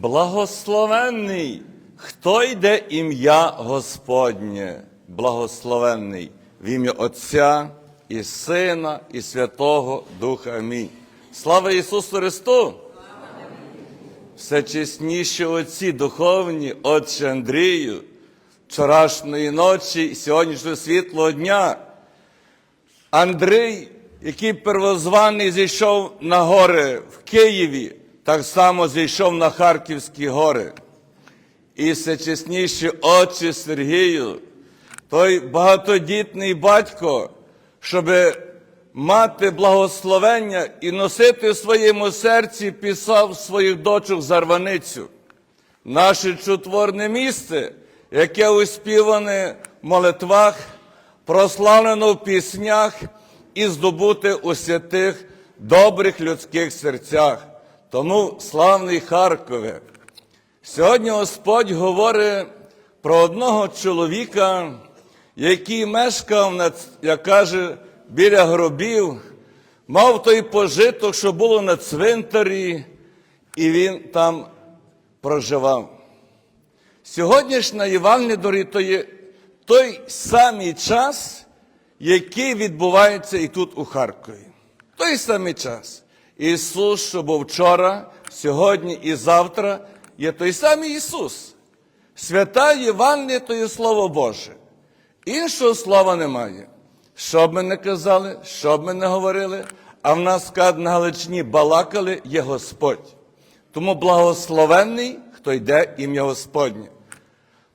Благословенний, хто йде ім'я Господнє, благословенний в ім'я Отця і Сина, і Святого Духа. Амінь. Слава Ісусу Христу! Все чесніші отці духовні, Отче Андрію, вчорашньої ночі і сьогоднішнього світлого дня. Андрій, який первозваний зійшов на гори в Києві, так само зійшов на Харківські гори. І всечесніші очі Сергію, той багатодітний батько, щоб мати благословення і носити в своєму серці, писав своїх дочок зарваницю. Наше чутворне місце, яке успіване в молитвах, прославлено в піснях і здобуте у святих добрих людських серцях. Тому славний Харкове. Сьогодні Господь говорить про одного чоловіка, який мешкав, як каже, біля гробів, мав той пожиток, що було на цвинтарі, і він там проживав. Сьогоднішня Євангелія, дорогі, то є той самий час, який відбувається і тут у Харкові. Той самий час. Ісус, що був вчора, сьогодні і завтра, є той самий Ісус. Свята Євангелія то є Слово Боже. Іншого слова немає. Що б ми не казали, що б ми не говорили, а в нас кад на Галичині балакали є Господь. Тому благословенний, хто йде ім'я Господнє.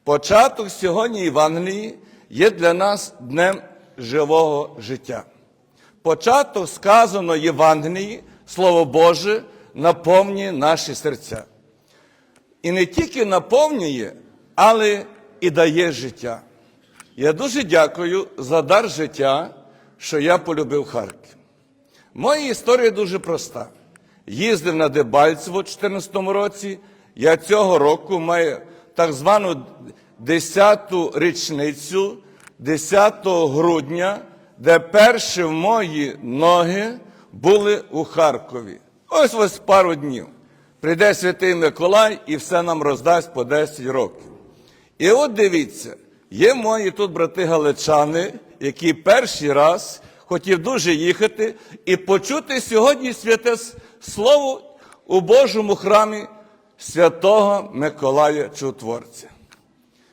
Початок сьогодні Євангелії є для нас днем живого життя. Початок сказано Євангелії, Слово Боже, наповнює наші серця. І не тільки наповнює, але і дає життя. Я дуже дякую за дар життя, що я полюбив Харків. Моя історія дуже проста. Їздив на Дебальцево у 2014 році. Я цього року маю так звану 10-ту річницю, 10 грудня, де перші мої ноги були у Харкові. Ось ось пару днів. Прийде святий Миколай і все нам роздасть по 10 років. І от дивіться, є мої тут брати галичани, які перший раз хотів дуже їхати і почути сьогодні святе слово у Божому храмі святого Миколая Чудотворця.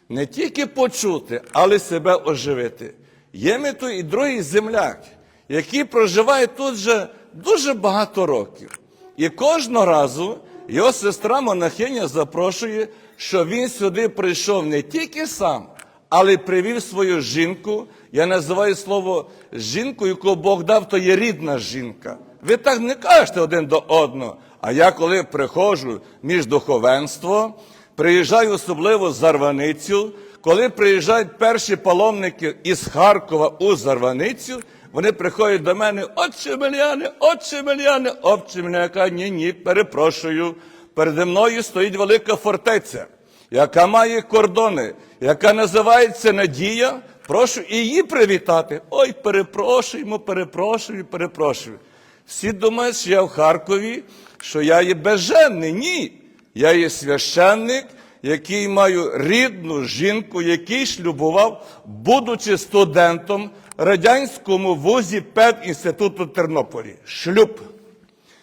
Не тільки почути, але себе оживити. Є ми тут і другий земляк, який проживає тут вже дуже багато років. І кожного разу його сестра монахиня запрошує, що він сюди прийшов не тільки сам, але й привів свою жінку. Я називаю слово жінку, яку Бог дав, то є рідна жінка. Ви так не кажете один до одного. А я коли приходжу між духовенство, приїжджаю особливо з Зарваницю, коли приїжджають перші паломники із Харкова у Зарваницю, вони приходять до мене, отче Мельяне, отче Мельяне, отче кажу, ні, ні, перепрошую. Переді мною стоїть велика фортеця, яка має кордони, яка називається Надія. Прошу її привітати. Ой, перепрошуємо, перепрошую, перепрошую. Всі думають, що я в Харкові, що я є безженний. Ні. Я є священник, який маю рідну жінку, який шлюбував, будучи студентом радянському вузі педінституту Тернополі. Шлюб.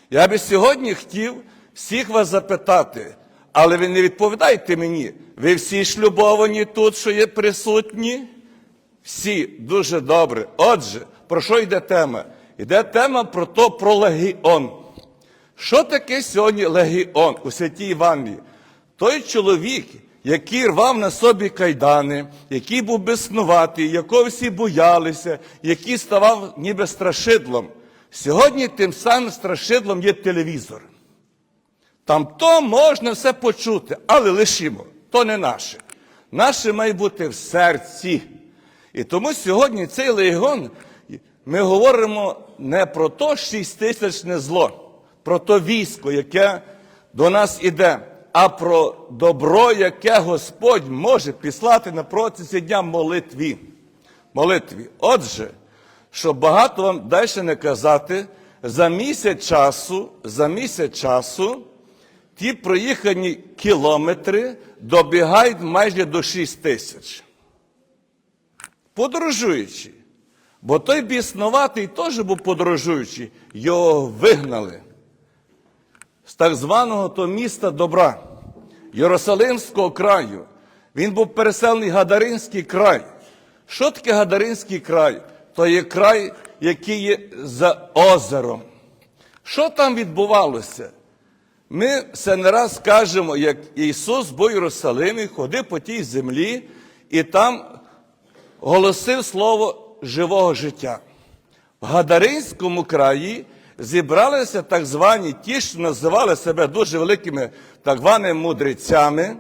Я би сьогодні хотів всіх вас запитати, але ви не відповідайте мені. Ви всі шлюбовані тут, що є присутні? Всі дуже добре. Отже, про що йде тема? Йде тема про то, про легіон. Що таке сьогодні легіон у святій Івангелії? Той чоловік, який рвав на собі кайдани, який був безснуватий, якого всі боялися, який ставав ніби страшидлом. Сьогодні тим самим страшидлом є телевізор. Там то можна все почути, але лишимо, то не наше. Наше має бути в серці. І тому сьогодні цей легіон, ми говоримо не про то шіститисячне зло, про то військо, яке до нас іде, а про добро, яке Господь може післати на протязі дня молитві. Молитві. Отже, щоб багато вам далі не казати, за місяць часу, за місяць часу ті проїхані кілометри добігають майже до 6 тисяч. Подорожуючи. Бо той біснуватий теж був подорожуючий, його вигнали з так званого то міста добра, Єрусалимського краю. Він був переселений Гадаринський край. Що таке Гадаринський край? То є край, який є за озером. Що там відбувалося? Ми все не раз кажемо, як Ісус був в Єрусалимі, ходив по тій землі і там голосив слово живого життя. В Гадаринському краї зібралися так звані ті, що називали себе дуже великими так званими мудрецями,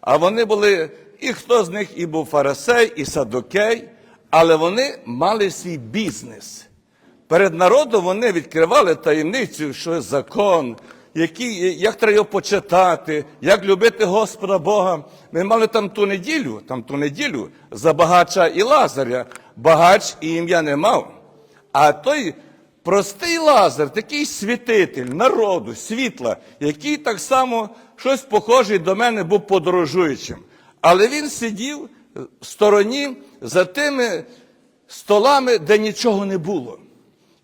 а вони були, і хто з них і був фарисей, і садокей, але вони мали свій бізнес. Перед народом вони відкривали таємницю, що закон, який, як треба його почитати, як любити Господа Бога. Ми мали там ту неділю, там ту неділю за багача і Лазаря. Багач і ім'я не мав. А той простий Лазар, такий святитель народу, світла, який так само щось похожий до мене був подорожуючим. Але він сидів в стороні за тими столами, де нічого не було.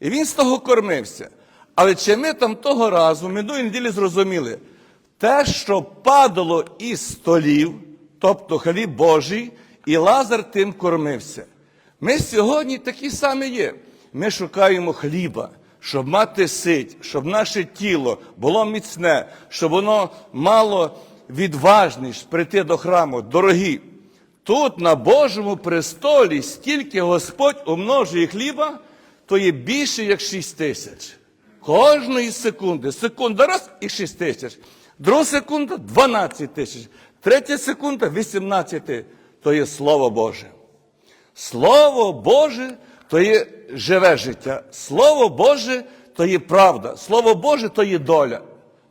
І він з того кормився. Але чи ми там того разу, минулої неділі зрозуміли, те, що падало із столів, тобто хліб Божий, і Лазар тим кормився. Ми сьогодні такі самі є. Ми шукаємо хліба, щоб мати сить, щоб наше тіло було міцне, щоб воно мало відважність прийти до храму. Дорогі, тут на Божому престолі стільки Господь умножує хліба, то є більше, як 6 тисяч. Кожної секунди. Секунда раз і 6 тисяч. Друга секунда 12 тисяч. Третя секунда 18. То є Слово Боже. Слово Боже то є живе життя. Слово Боже то є правда. Слово Боже то є доля.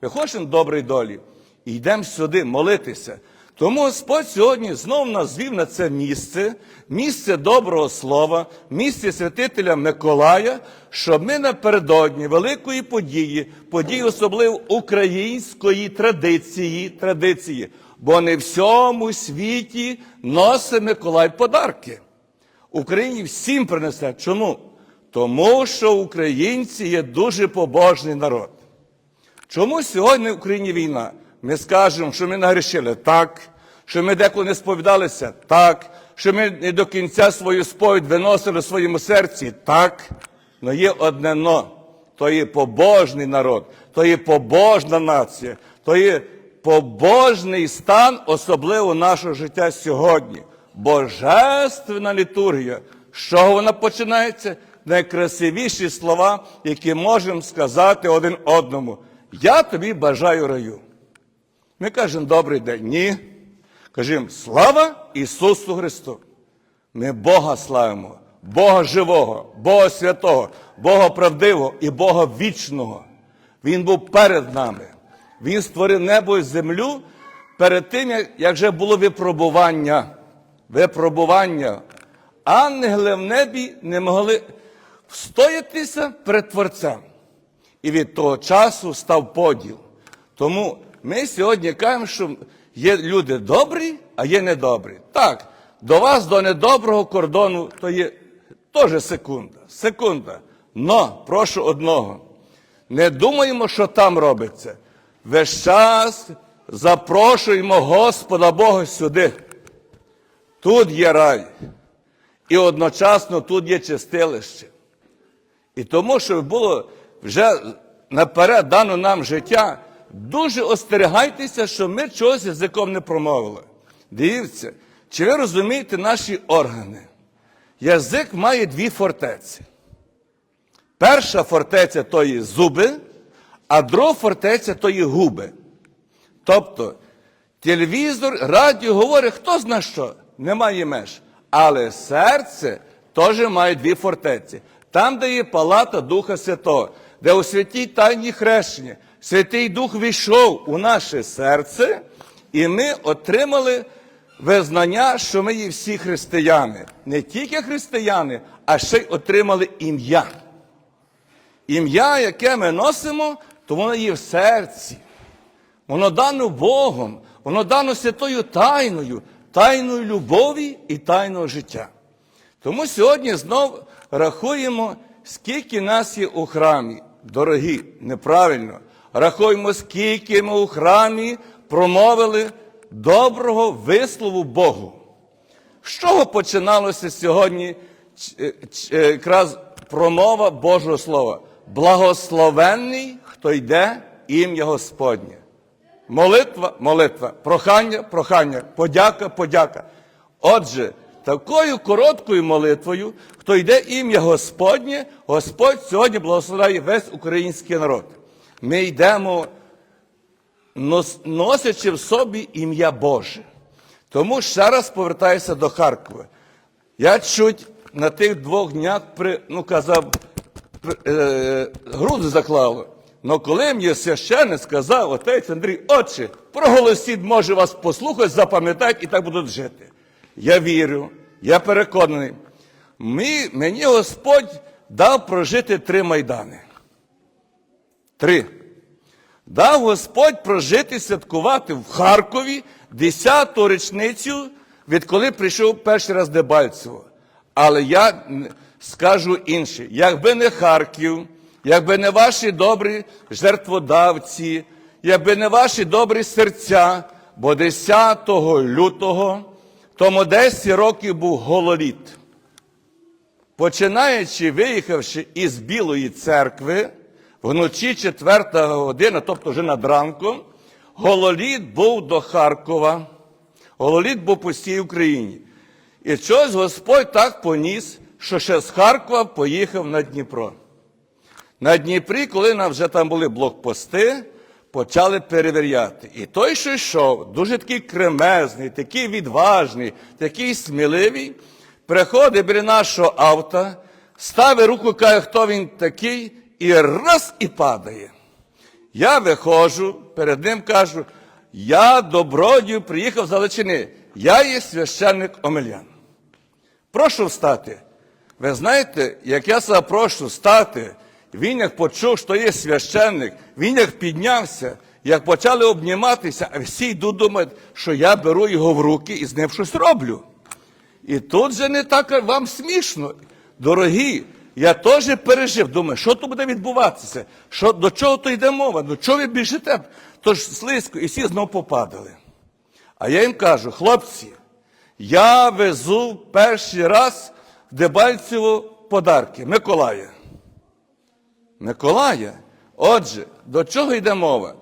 Ми хочемо доброї долі. І йдемо сюди молитися. Тому Господь сьогодні знов нас звів на це місце, місце доброго слова, місце святителя Миколая, щоб ми напередодні великої події, події особливо української традиції, традиції, бо не всьому світі носить Миколай подарки. Україні всім принесе. Чому? Тому що українці є дуже побожний народ. Чому сьогодні в Україні війна? Ми скажемо, що ми нагрішили так, що ми деколи не сповідалися так, що ми не до кінця свою сповідь виносили в своєму серці так. Но є одне но. То є побожний народ, то є побожна нація, то є побожний стан, особливо нашого життя сьогодні. Божественна літургія. З чого вона починається? Найкрасивіші слова, які можемо сказати один одному. Я тобі бажаю раю. Ми кажемо добрий день. Ні. Кажемо слава Ісусу Христу. Ми Бога славимо, Бога живого, Бога святого, Бога правдивого і Бога вічного. Він був перед нами. Він створив небо і землю перед тим, як- вже було випробування. Випробування. Ангели в небі не могли встоятися перед Творцем. І від того часу став поділ. Тому ми сьогодні кажемо, що є люди добрі, а є недобрі. Так, до вас, до недоброго кордону, то є теж секунда. Секунда. Но прошу одного. Не думаємо, що там робиться. Весь час запрошуємо Господа Бога сюди. Тут є рай. І одночасно тут є чистилище. І тому, щоб було вже наперед дано нам життя, дуже остерігайтеся, що ми чогось язиком не промовили. Дивіться, чи ви розумієте наші органи? Язик має дві фортеці. Перша фортеця то є зуби, а друга фортеця то є губи. Тобто телевізор, радіо говорить, хто зна що, немає меж. Але серце теж має дві фортеці. Там, де є палата Духа Святого, де у святій тайні хрещення Святий Дух війшов у наше серце, і ми отримали визнання, що ми є всі християни. Не тільки християни, а ще й отримали ім'я. Ім'я, яке ми носимо, то воно є в серці. Воно дано Богом, воно дано святою тайною, тайною любові і тайного життя. Тому сьогодні знов рахуємо, скільки нас є у храмі. Дорогі, неправильно. Рахуємо, скільки ми у храмі промовили доброго вислову Богу. З чого починалося сьогодні ч- е, якраз промова Божого Слова? Благословенний, хто йде ім'я Господнє. Молитва, молитва, прохання, прохання, подяка, подяка. Отже, такою короткою молитвою, хто йде ім'я Господнє, Господь сьогодні благословляє весь український народ. Ми йдемо, носячи в собі ім'я Боже. Тому ще раз повертаюся до Харкова. Я чуть на тих двох днях при, ну, казав, при- е, груди заклало. Но коли мені священник сказав, отець Андрій, отче, проголосіть, може вас послухати, запам'ятають і так будуть жити. Я вірю, я переконаний. Мі, мені Господь дав прожити три майдани. Три. Дав Господь прожити святкувати в Харкові 10-ту річницю, відколи прийшов перший раз Дебальцево. Але я скажу інше: якби не Харків, якби не ваші добрі жертводавці, якби не ваші добрі серця, бо 10 лютого тому 10 років був гололіт. Починаючи, виїхавши із Білої церкви, вночі 4 година, тобто вже над ранком, гололіт був до Харкова, гололіт був по всій Україні. І щось Господь так поніс, що ще з Харкова поїхав на Дніпро. На Дніпрі, коли нам вже там були блокпости, почали перевіряти. І той, що йшов, дуже такий кремезний, такий відважний, такий сміливий, приходить біля нашого авто, ставить руку, каже, хто він такий, і раз і падає. Я виходжу, перед ним кажу, я добродію приїхав з Галичини, я є священник Омелян. Прошу встати. Ви знаєте, як я прошу встати, він як почув, що є священник, він як піднявся, як почали обніматися, а всі йдуть думають, що я беру його в руки і з ним щось роблю. І тут же не так вам смішно. Дорогі, я теж пережив. Думаю, що тут буде відбуватися? Що, до чого то йде мова? До чого ви біжите? Тож слизько, і всі знов попадали. А я їм кажу, хлопці, я везу перший раз в Дебальцево подарки Миколая. Миколая. Отже, до чого йде мова?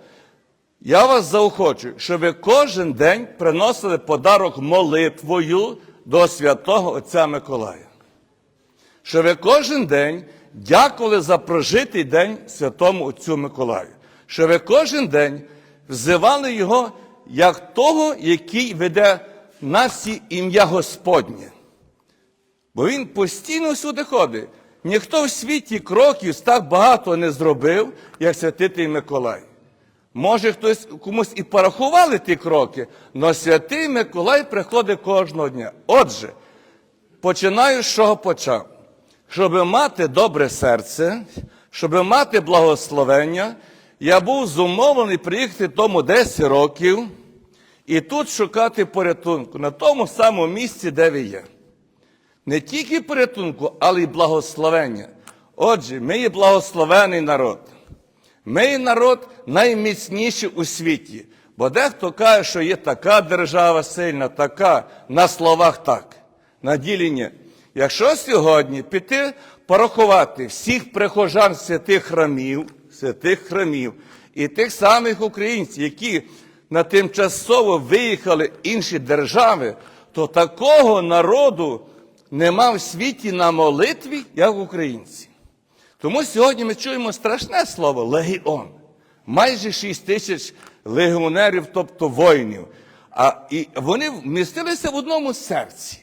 Я вас заохочую, щоб ви кожен день приносили подарок молитвою до святого Отця Миколая. Щоб ви кожен день дякували за прожитий день святому Отцю Миколаю. Щоб ви кожен день взивали його як того, який веде нас ім'я Господнє. Бо він постійно сюди ходить. Ніхто в світі кроків так багато не зробив, як святитель Миколай. Може, хтось комусь і порахували ті кроки, але святий Миколай приходить кожного дня. Отже, починаю з чого почав. Щоб мати добре серце, щоб мати благословення, я був зумовлений приїхати тому 10 років і тут шукати порятунку на тому самому місці, де ви є. Не тільки порятунку, але й благословення. Отже, ми є благословений народ. Ми є народ найміцніший у світі. Бо дехто каже, що є така держава сильна, така, на словах так, на ділі ні. Якщо сьогодні піти порахувати всіх прихожан святих храмів, святих храмів і тих самих українців, які на тимчасово виїхали інші держави, то такого народу нема в світі на молитві, як українці. Тому сьогодні ми чуємо страшне слово легіон. Майже 6 тисяч легіонерів, тобто воїнів. А і вони вмістилися в одному серці.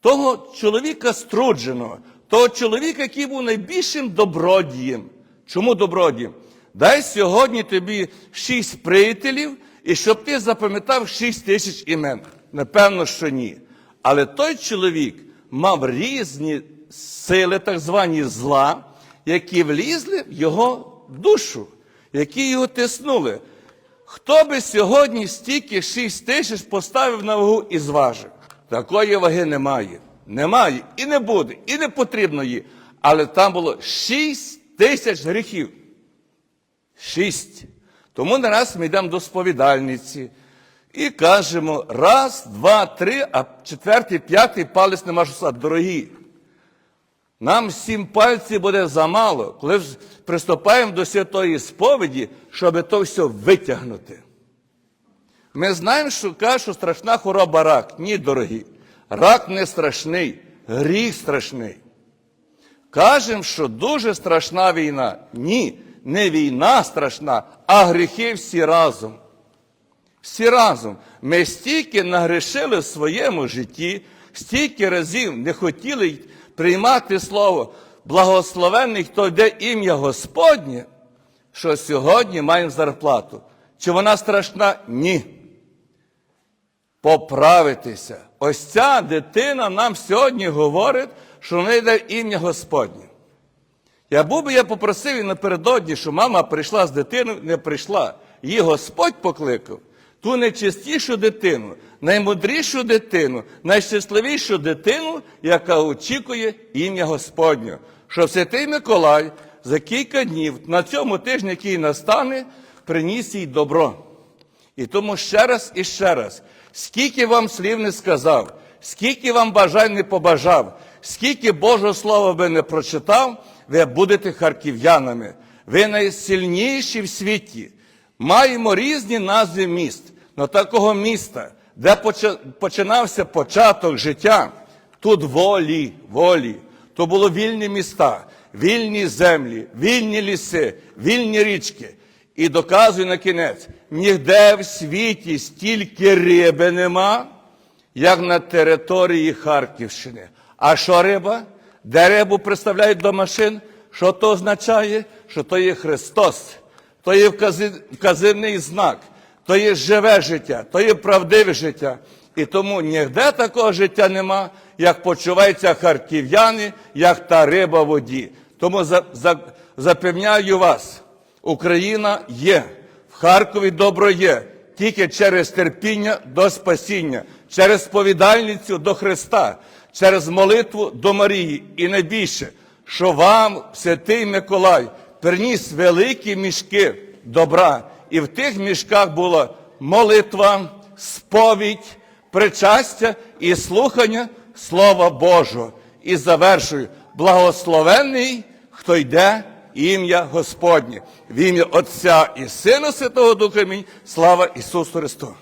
Того чоловіка струдженого, того чоловіка, який був найбільшим добродієм. Чому добродієм? Дай сьогодні тобі шість приятелів, і щоб ти запам'ятав шість тисяч імен. Напевно, що ні. Але той чоловік мав різні сили, так звані зла, які влізли в його душу, які його тиснули. Хто би сьогодні стільки 6 тисяч поставив на вагу і зважив? Такої ваги немає. Немає і не буде, і не потрібно її. Але там було 6 тисяч гріхів. Шість. Тому не раз ми йдемо до сповідальниці і кажемо раз, два, три, а четвертий, п'ятий палець нема сказати. Дорогі, нам сім пальців буде замало, коли приступаємо до святої сповіді, щоб то все витягнути. Ми знаємо, що кажуть, що страшна хвороба рак. Ні, дорогі. Рак не страшний, гріх страшний. Кажемо, що дуже страшна війна. Ні, не війна страшна, а гріхи всі разом. Всі разом. Ми стільки нагрішили в своєму житті, стільки разів не хотіли приймати слово благословенний, хто йде ім'я Господнє, що сьогодні маємо зарплату. Чи вона страшна? Ні. Поправитися. Ось ця дитина нам сьогодні говорить, що в йде ім'я Господнє. Я був би я попросив і напередодні, що мама прийшла з дитиною, не прийшла. Її Господь покликав. Ту найчистішу дитину, наймудрішу дитину, найщасливішу дитину, яка очікує ім'я Господнє. Що Святий Миколай за кілька днів на цьому тижні, який настане, приніс їй добро. І тому ще раз і ще раз, скільки вам слів не сказав, скільки вам бажань не побажав, скільки Божого Слова би не прочитав, ви будете харків'янами. Ви найсильніші в світі. Маємо різні назви міст. Но такого міста, де починався початок життя, тут волі, волі. То було вільні міста, вільні землі, вільні ліси, вільні річки. І доказую на кінець, ніде в світі стільки риби нема, як на території Харківщини. А що риба? Де рибу представляють до машин? Що то означає? Що то є Христос, то є вказівний знак, то є живе життя, то є правдиве життя. І тому ніде такого життя нема, як почуваються харків'яни, як та риба в воді. Тому за, за, запевняю вас, Україна є, в Харкові добро є, тільки через терпіння до спасіння, через сповідальницю до Христа, через молитву до Марії. І найбільше, що вам святий Миколай приніс великі мішки добра, і в тих мішках була молитва, сповідь, причастя і слухання Слова Божого. І завершую, благословенний, хто йде ім'я Господнє. В ім'я Отця і Сина Святого Духа. Амінь. Слава Ісусу Христу!